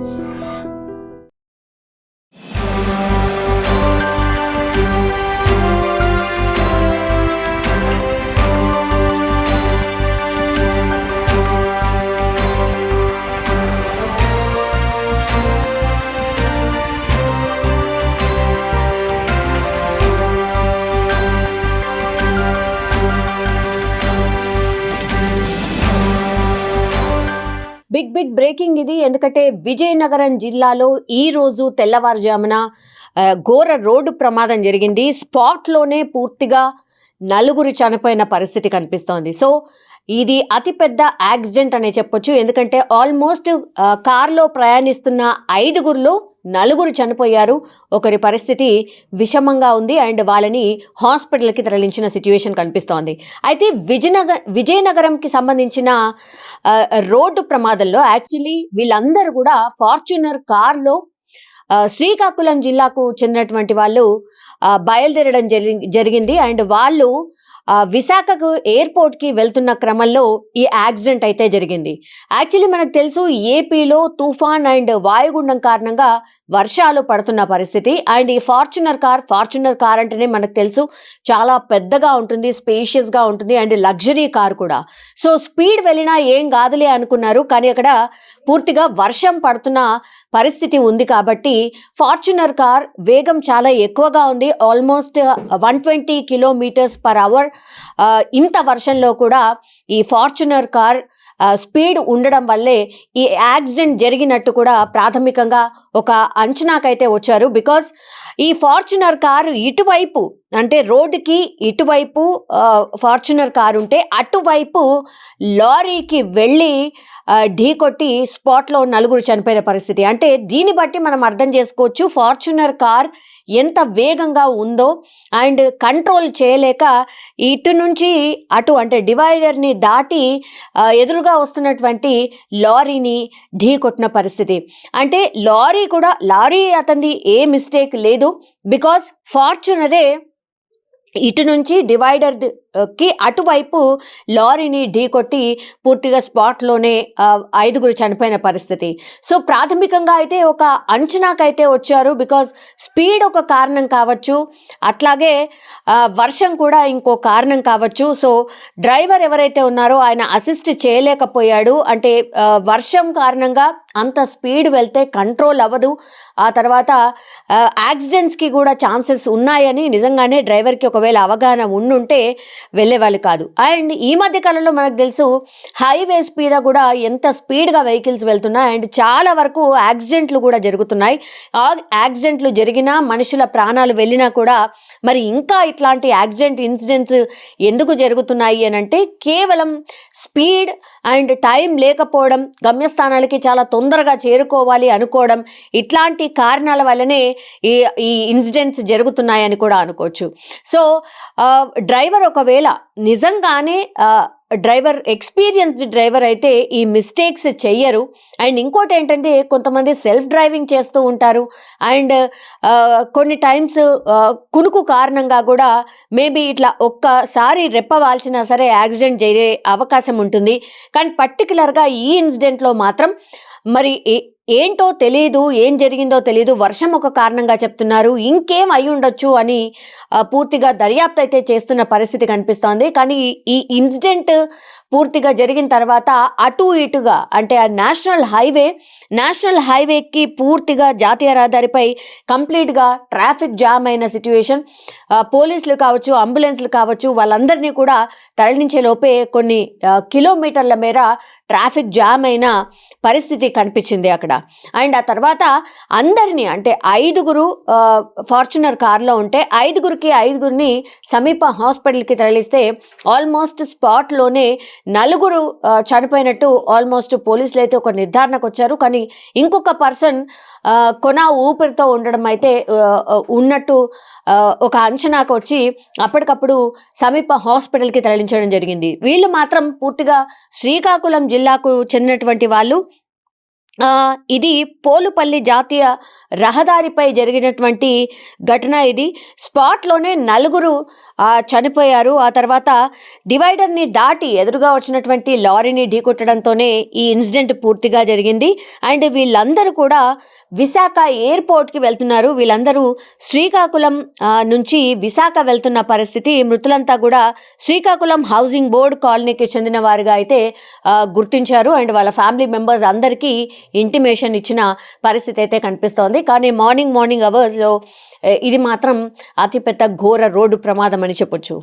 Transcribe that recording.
Lord. Big big breaking ఇది. ఎందుకంటే విజయనగరం జిల్లాలో ఈ రోజు తెల్లవారుజామున ఘోర రోడ్డు ప్రమాదం జరిగింది. స్పాట్లోనే పూర్తిగా నలుగురు చనిపోయిన పరిస్థితి కనిపిస్తోంది. సో ఇది అతిపెద్ద యాక్సిడెంట్ అనే చెప్పొచ్చు. ఎందుకంటే ఆల్మోస్ట్ కార్లో ప్రయాణిస్తున్న ఐదుగురిలో నలుగురు చనిపోయారు. ఒకరి పరిస్థితి విషమంగా ఉంది. అండ్ వాళ్ళని హాస్పిటల్కి తరలించిన సిచ్యువేషన్ కనిపిస్తోంది. అయితే విజయనగర విజయనగరంకి సంబంధించిన రోడ్డు ప్రమాదంలో యాక్చువల్లీ వీళ్ళందరూ కూడా ఫార్చునర్ కార్లో శ్రీకాకుళం జిల్లాకు చెందినటువంటి వాళ్ళు బయలుదేరడం జరి- జరిగింది. అండ్ వాళ్ళు విశాఖకు ఎయిర్పోర్ట్కి వెళ్తున్న క్రమంలో ఈ యాక్సిడెంట్ అయితే జరిగింది. యాక్చువల్లీ మనకు తెలుసు ఏపీలో తుఫాన్ అండ్ వాయుగుండం కారణంగా వర్షాలు పడుతున్న పరిస్థితి. అండ్ ఈ ఫార్చునర్ కార్ ఫార్చునర్ కార్ అంటేనే మనకు తెలుసు చాలా పెద్దగా ఉంటుంది స్పేషియస్గా ఉంటుంది అండ్ లగ్జరీ కార్ కూడా. సో స్పీడ్ వెళ్ళినా ఏం కాదులే అనుకున్నారు. కానీ అక్కడ పూర్తిగా వర్షం పడుతున్న పరిస్థితి ఉంది కాబట్టి కాబట్టి ఫార్చునర్ కార్ వేగం చాలా ఎక్కువగా ఉంది. Almost one twenty kilometres per hour. ఇంత వర్షంలో కూడా ఈ ఫార్చునర్ కార్ స్పీడ్ ఉండడం వల్లే ఈ యాక్సిడెంట్ జరిగినట్టు కూడా ప్రాథమికంగా ఒక అంచనాకైతే వచ్చారు. బికాస్ ఈ ఫార్చునర్ కారు ఇటువైపు అంటే రోడ్డుకి ఇటువైపు ఫార్చునర్ కారు ఉంటే అటువైపు లారీకి వెళ్ళి ఢీకొట్టి స్పాట్లో నలుగురు చనిపోయిన పరిస్థితి. అంటే దీన్ని బట్టి మనం అర్థం చేసుకోవచ్చు ఫార్చునర్ కార్ ఎంత వేగంగా ఉందో అండ్ కంట్రోల్ చేయలేక ఇటు నుంచి అటు అంటే డివైడర్ని దాటి ఎదురుగా ఎదురుగా వస్తున్నటువంటి లారీని ఢీ కొట్టిన పరిస్థితి. అంటే లారీ కూడా లారీ అతనిది ఏ మిస్టేక్ లేదు. బికాస్ ఫార్చునరే ఇటు నుంచి డివైడర్ ది- కి అటువైపు లారీని ఢీకొట్టి పూర్తిగా స్పాట్లోనే ఐదుగురు చనిపోయిన పరిస్థితి. సో ప్రాథమికంగా అయితే ఒక అంచనాకైతే వచ్చారు. బికాజ్ స్పీడ్ ఒక కారణం కావచ్చు. అట్లాగే వర్షం కూడా ఇంకో కారణం కావచ్చు. సో డ్రైవర్ ఎవరైతే ఉన్నారో ఆయన అసిస్ట్ చేయలేకపోయాడు. అంటే వర్షం కారణంగా అంత స్పీడ్ వెళ్తే కంట్రోల్ అవ్వదు. ఆ తర్వాత యాక్సిడెంట్స్కి కూడా ఛాన్సెస్ ఉన్నాయని నిజంగానే డ్రైవర్కి ఒకవేళ అవగాహన ఉండుంటే వెళ్ళేవాళ్ళు కాదు. అండ్ ఈ మధ్య కాలంలో మనకు తెలుసు హైవేస్ మీద కూడా ఎంత స్పీడ్గా వెహికల్స్ వెళ్తున్నాయి. అండ్ చాలా వరకు యాక్సిడెంట్లు కూడా జరుగుతున్నాయి. ఆ యాక్సిడెంట్లు జరిగినా మనుషుల ప్రాణాలు వెళ్ళినా కూడా మరి ఇంకా ఇట్లాంటి యాక్సిడెంట్ ఇన్సిడెంట్స్ ఎందుకు జరుగుతున్నాయి అని అంటే కేవలం స్పీడ్ అండ్ టైం లేకపోవడం గమ్యస్థానాలకి చాలా తొందరగా చేరుకోవాలి అనుకోవడం ఇట్లాంటి కారణాల వల్లనే ఈ ఈ ఇన్సిడెంట్స్ జరుగుతున్నాయని కూడా అనుకోవచ్చు. సో డ్రైవర్ ఒక ఒకవేళ నిజంగానే డ్రైవర్ ఎక్స్పీరియన్స్డ్ డ్రైవర్ అయితే ఈ మిస్టేక్స్ చెయ్యరు. అండ్ ఇంకోటి ఏంటంటే కొంతమంది సెల్ఫ్ డ్రైవింగ్ చేస్తూ ఉంటారు. అండ్ కొన్ని టైమ్స్ కునుకు కారణంగా కూడా మేబీ ఇట్లా ఒక్కసారి రెప్పవాల్చినా సరే యాక్సిడెంట్ జరిగే అవకాశం ఉంటుంది. కానీ పర్టికులర్గా ఈ ఇన్సిడెంట్లో మాత్రం మరి ఏంటో తెలియదు ఏం జరిగిందో తెలియదు వర్షం ఒక కారణంగా చెప్తున్నారు ఇంకేం అయి ఉండొచ్చు అని పూర్తిగా దర్యాప్తు అయితే చేస్తున్న పరిస్థితి కనిపిస్తోంది. కానీ ఈ- ఇన్సిడెంట్ పూర్తిగా జరిగిన తర్వాత అటు ఇటుగా అంటే ఆ నేషనల్ హైవే నేషనల్ హైవేకి పూర్తిగా జాతీయ రహదారిపై కంప్లీట్గా ట్రాఫిక్ జామ్ అయిన సిచ్యువేషన్ పోలీసులు కావచ్చు అంబులెన్స్లు కావచ్చు వాళ్ళందరినీ కూడా తరలించే లోపే కొన్ని కిలోమీటర్ల మేర ట్రాఫిక్ జామ్ అయిన పరిస్థితి కనిపించింది అక్కడ. అండ్ ఆ తర్వాత అందరినీ అంటే ఐదుగురు ఫార్చునర్ కార్లో ఉంటే ఐదుగురికి ఐదుగురిని సమీప హాస్పిటల్కి తరలిస్తే ఆల్మోస్ట్ స్పాట్లోనే నలుగురు చనిపోయినట్టు ఆల్మోస్ట్ పోలీసులు అయితే ఒక నిర్ధారణకు వచ్చారు. కానీ ఇంకొక పర్సన్ కొన ఊపిరితో ఉండడం అయితే ఉన్నట్టు ఒక అంచనాకు వచ్చి అప్పటికప్పుడు సమీప హాస్పిటల్కి తరలించడం జరిగింది. వీళ్ళు మాత్రం పూర్తిగా శ్రీకాకుళం జిల్లాకు చెందినటువంటి వాళ్ళు. ఇది పోలుపల్లి జాతీయ రహదారిపై జరిగినటువంటి ఘటన ఇది. స్పాట్లోనే నలుగురు చనిపోయారు. ఆ తర్వాత డివైడర్ని దాటి ఎదురుగా వచ్చినటువంటి లారీని ఢీకొట్టడంతోనే ఈ ఇన్సిడెంట్ పూర్తిగా జరిగింది. అండ్ వీళ్ళందరూ కూడా విశాఖ ఎయిర్పోర్ట్కి వెళ్తున్నారు. వీళ్ళందరూ శ్రీకాకుళం నుంచి విశాఖ వెళ్తున్న పరిస్థితి మృతులంతా కూడా శ్రీకాకుళం హౌసింగ్ బోర్డ్ కాలనీకి చెందిన వారుగా అయితే గుర్తించారు. అండ్ వాళ్ళ ఫ్యామిలీ మెంబర్స్ అందరికీ ఇంటిమేషన్ ఇచ్చిన పరిస్థితి అయితే కనిపిస్తోంది. కానీ మార్నింగ్ మార్నింగ్ అవర్స్లో ఇది మాత్రం అతిపెద్ద ఘోర రోడ్డు ప్రమాదం అని చెప్పొచ్చు.